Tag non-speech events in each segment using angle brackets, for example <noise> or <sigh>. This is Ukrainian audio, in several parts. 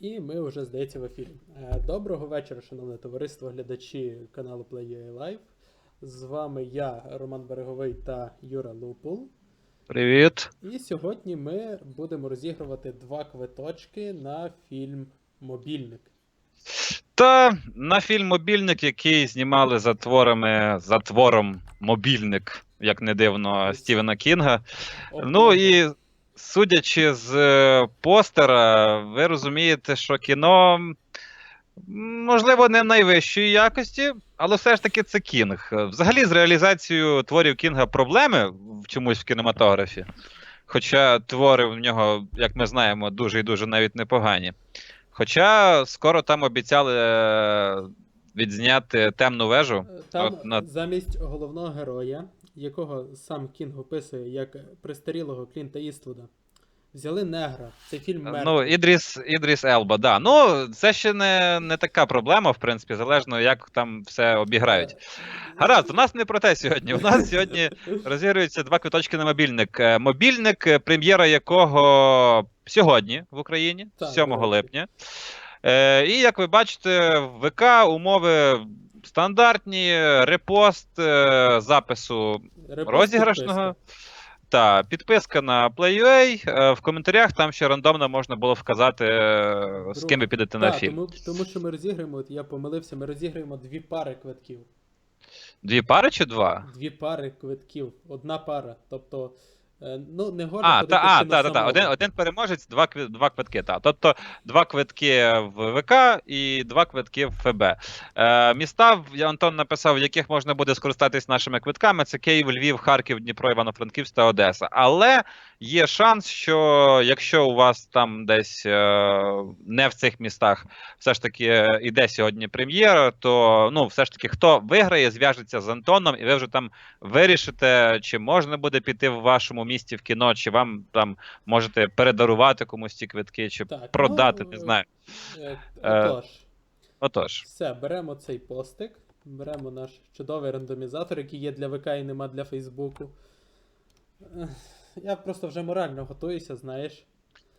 І ми вже, здається, в ефірі. Е, Доброго вечора, шановне товариство, глядачі каналу Play Live. З вами я, Роман Береговий та Юра Лупул. Привіт. І сьогодні ми будемо розігрувати два квиточки на фільм Мобільник. Та на фільм Мобільник, який знімали за творами за твором Мобільник, як не дивно, Стівена Кінга. Ну і судячи з е, постера, ви розумієте, що кіно можливо не найвищої якості, але все ж таки це Кінг. Взагалі, з реалізацією творів Кінга проблеми в чомусь в кінематографі. Хоча твори в нього, як ми знаємо, дуже і дуже навіть непогані. Хоча скоро там обіцяли е, відзняти темну вежу. Е, Там От на- замість головного героя, якого сам Кінг описує як престарілого Клінта Іствуда, взяли негра. Цей фільм мертвий. Ну, Ідріс, Ідріс Елба, да. Ну, це ще не, не така проблема, в принципі, залежно, як там все обіграють. Гаразд, у нас не про те сьогодні. У <laughs> нас сьогодні розігруються два квиточки на мобільник. Е, Мобільник, е, прем'єра якого сьогодні в Україні, 7 до липня. Е, і як ви бачите, в ВК умови стандартні, репост е, запису Репост розіграшного. Та, підписка на Play.ua. е, В коментарях там ще рандомно можна було вказати, е, з ким ви підете на фільм. тому, тому що ми розіграємо, от я помилився, ми розіграємо дві пари квитків. Дві пари чи два? Дві пари квитків, одна пара. Тобто, ну, не горло А, та, а, та, та, та. Один, один переможець, два, два квитки. Та. Тобто два квитки в ВК і два квитки в ФБ. Е, міста, я Антон написав, в яких можна буде скористатись нашими квитками: це Київ, Львів, Харків, Дніпро, Івано-Франківськ та Одеса. Але є шанс, що якщо у вас там десь е, не в цих містах все ж таки е, іде сьогодні прем'єра, то ну, все ж таки, хто виграє, зв'яжеться з Антоном, і ви вже там вирішите, чи можна буде піти в вашому місті в кіно, чи вам там можете передарувати комусь ці квитки, чи Так, продати, ну, не знаю. Е, Отож, Отож, все, беремо цей постик, беремо наш чудовий рандомізатор, який є для ВК і нема для Фейсбуку. Я просто вже морально готуюся, знаєш.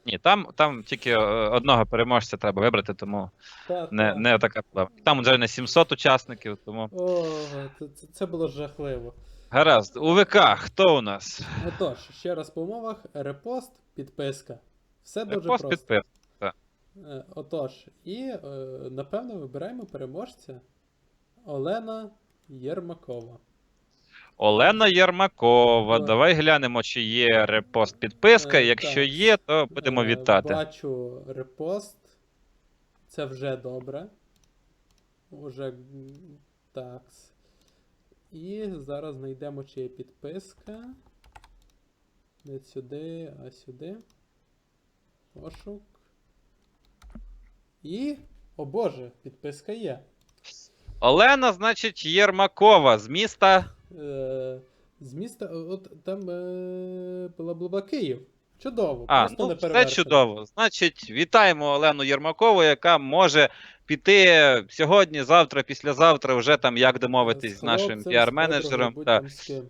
ні, там, там тільки е, одного переможця треба вибрати, тому Та, не, та. не така проблема. Там вже не 700 учасників, тому. О, це, це, було жахливо. Гаразд, у ВК хто у нас? Отож, ще раз по умовах: репост, підписка. Все дуже Пост просто. підпис. Е, Отож, і е, напевно вибираємо переможця Олена Єрмакова. Олена Єрмакова. Так. Давай глянемо, чи є репост підписка. Е, Якщо так. є, то будемо Е, вітати. Бачу репост. Це вже добре. Уже так. І зараз знайдемо, чи є підписка. Не сюди, а сюди. Пошук. І. О Боже, підписка є. Олена, значить, Єрмакова з міста. Е, з міста. От там е, бла-бла-бла Київ. Чудово. А, просто ну не все чудово. Значить, вітаємо Олену Єрмакову, яка може піти сьогодні, завтра, післязавтра, вже там як домовитись з нашим з піар-менеджером. Та.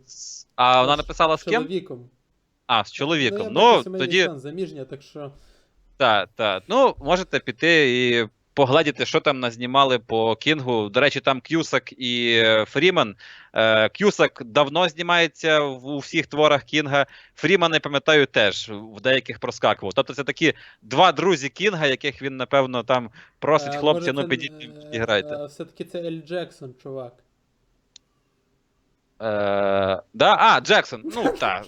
з. А вона З написала з ким? Чоловіком. А, з чоловіком. я Ну, бачу, сімейний тоді. заміжня, так що. Так, так. Ну, можете піти і поглядіти, що там назнімали по Кінгу. До речі, там К'юсак і е, Фріман. Е, К'юсак давно знімається у всіх творах Кінга. Фріман, я пам'ятаю, теж в деяких проскакував. Тобто це такі два друзі Кінга, яких він, напевно, там просить е, хлопці, ну підіть і грайте. Все-таки це Ель Джексон, чувак. Е, да? А, Джексон. Ну, так.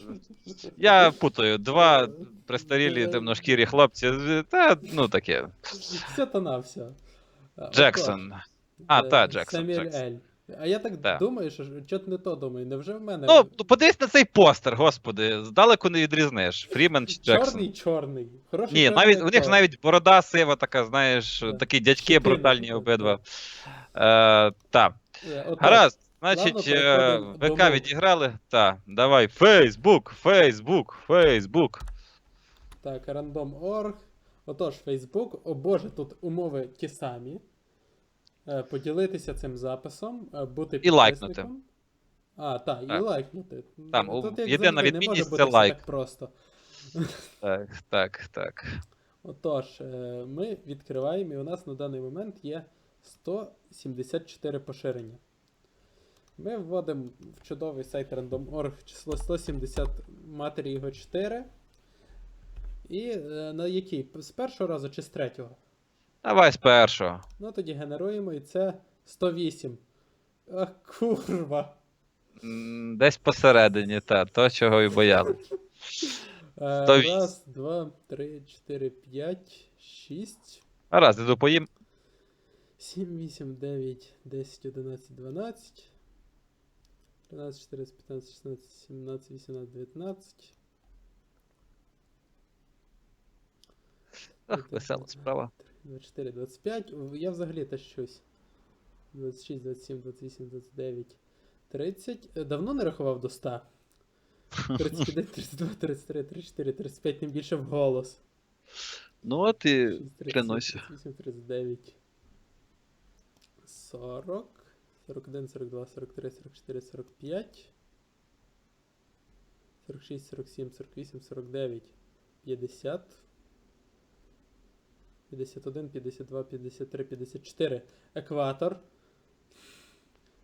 Я путаю. Два престарілі темношкірі хлопці. Та, ну таке. Все то на все. Джексон. А, е, та, Джексон, Самюель Джексон. Ель. А я так Так. думаю, що що не то думаю. Невже в мене Ну, подивись на цей постер, господи, здалеку не відрізниш. Фрімен чи Джексон. чорний чорний. Хороший Ні, чорний навіть у них навіть борода сива, така, знаєш, Так. такі дядьки брутальні обидва. Е, так, Е, гаразд. Значить, е, до ВК відіграли. Так, давай. Фейсбук, Фейсбук, Фейсбук. Так, random.org. Отож, Facebook. О Боже, тут умови ті самі. Е, Поділитися цим записом, е, бути І лайкнути. А, так, і лайкнути. Там, Тут, як єдина завжди, не може це бути все лайк. Так просто. Так, так, так. Отож, ми відкриваємо, і у нас на даний момент є 174 поширення. Ми вводимо в чудовий сайт random.org число 170 матері його 4. І е, на який? З першого разу чи з третього? Давай з першого. Ну тоді генеруємо і це 108. Ах, курва. Десь посередині, та, то, чого і боялись. Е, 108. Раз, два, три, чотири, п'ять, шість. Гаразд, іду поїм. 7, 8, 9, 10, 11, 12, 13, 14, 15, 16, 17, 18, 19. Ах, весела справа. 24, 25. Я взагалі та щось. 26, 27, 28, 29, 30. Е, Давно не рахував до 100. 31, 32, 33, 34, 35, тим більше в голос. Ну от і 6, 37, клянуся. 38, 39, 40, 41, 42, 43, 44, 45, 46, 47, 48, 49, 50, 51, 52, 53, 54. Екватор.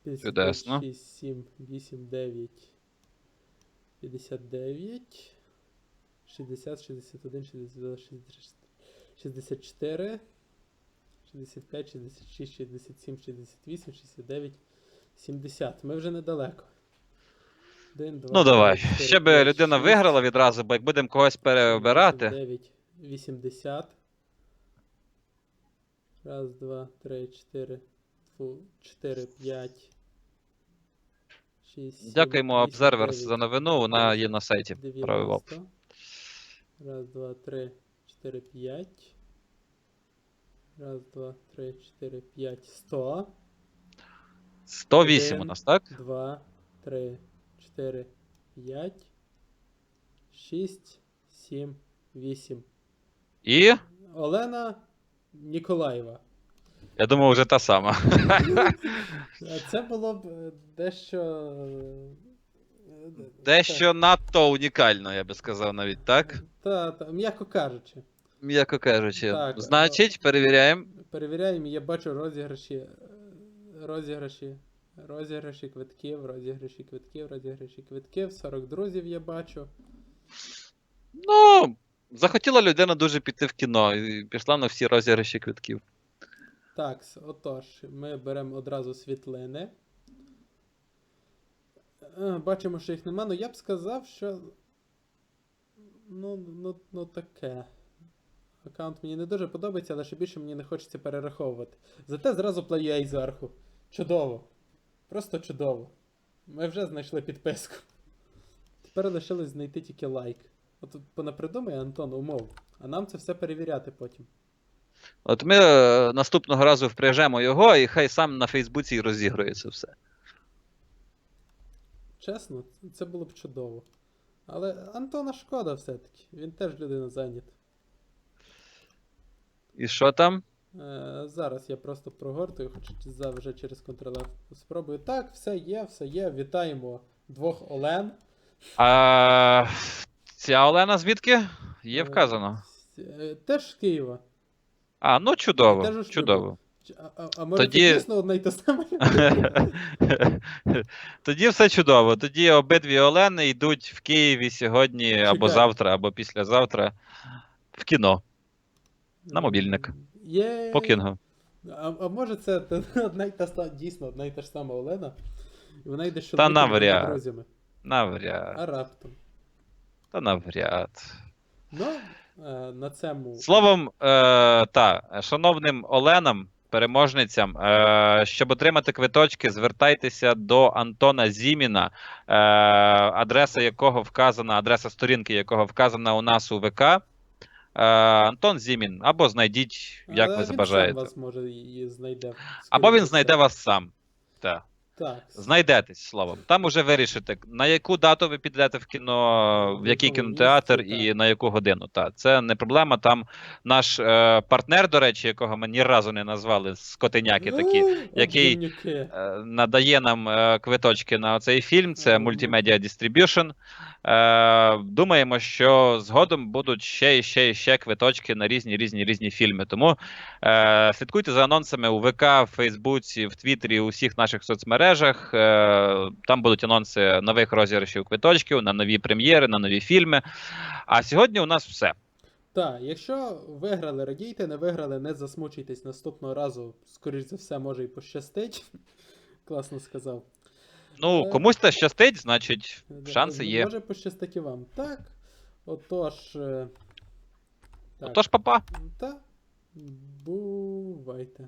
55, Чудесно. 6, 7, 8, 9, 59, 60, 61, 62, 63, 64, 65, 66, 67, 68, 69, 70. Ми вже недалеко. Один, два, Ну давай. три, чотири, Ще би людина шість, виграла відразу, бо як будемо когось переобирати. 79, 80. Раз, два, три, чотири, фу, чотири, п'ять. Шість. Дякуємо Observers за новину, вона є на сайті. Правий 90. Раз, два, три, чотири, п'ять. Раз, два, три, чотири, п'ять. Сто. 108 у нас, так? Два, три, чотири, п'ять. Шість, сім, вісім. І Олена Ніколаєва. я думаю, вже та сама. <laughs> Це було б е, дещо. е, Дещо надто унікально, я би сказав навіть так. Та, та, м'яко кажучи. М'яко кажучи. Так, Значить, перевіряємо. Перевіряємо, я бачу розіграші. е, Розіграші. Розіграші квитків, розіграші квитків, розіграші квитків. 40 друзів я бачу. Ну, захотіла людина дуже піти в кіно і пішла на всі розіграші квитків. Так, отож, ми беремо одразу світлини. Е, Бачимо, що їх нема, ну я б сказав, що. Ну, ну, ну таке. Аккаунт мені не дуже подобається, але ще більше мені не хочеться перераховувати. Зате зразу плеєй зверху. Чудово. Просто чудово. Ми вже знайшли підписку. Тепер лишилось знайти тільки лайк. От понапридумай, Антон, умов. А нам це все перевіряти потім. От ми е, наступного разу впряжемо його, і хай сам на Фейсбуці і розігрує це все. Чесно, це було б чудово. Але Антона шкода все-таки. Він теж людина зайнята. І що там? Е, зараз я просто прогортую, хоч вже через Ctrl-F спробую. Так, все є, все є. Вітаємо двох Олен. А, ця Олена звідки? Є Е, вказано. е, Теж з Києва. А, ну Теж чудово. шлюбі. Чудово. А, а, а може Тоді- це дійсно одна й та сама? <laughs> Тоді все чудово. Тоді обидві Олени йдуть в Києві сьогодні або завтра, або післязавтра в кіно. На мобільник. Є. По. А, а може це <laughs> одна й та ста- дійсно одна й та ж сама Олена. І вона йде з чоловіком навряд. двома друзями. Навряд. А раптом. Та навряд. Ну, е, на цьому. Словом, е, та, шановним Оленам, переможницям, е, щоб отримати квиточки, звертайтеся до Антона Зіміна, е, адреса якого вказана, адреса сторінки якого вказана у нас у ВК. Е, Антон Зімін, або знайдіть, як Але ви він забажаєте. Сам вас може знайде. Або він знайде вас сам. Так. Так. Знайдетесь словом. Там уже вирішите, на яку дату ви підете в кіно, в який кінотеатр і на яку годину. Та це не проблема. Там наш е, партнер, до речі, якого ми ні разу не назвали, скотиняки такі, який- е, надає нам е, квиточки на цей фільм. Це. Multimedia Distribution. Е, думаємо, що згодом будуть ще і ще і ще квиточки на різні різні різні фільми. Тому е, слідкуйте за анонсами у ВК, в Фейсбуці, в Твіттері, у всіх наших соцмережах. Е, там будуть анонси нових розіграшів квиточків на нові прем'єри, на нові фільми. А сьогодні у нас все. Так, якщо виграли, радійте, не виграли, не засмучуйтесь наступного разу, скоріш за все, може і пощастить. <laughs> Класно сказав. Ну, Е. комусь це щастить, значить, шанси є. Може пощастить і вам. Так. Отож. е, Так. Отож, папа. Та. Бувайте.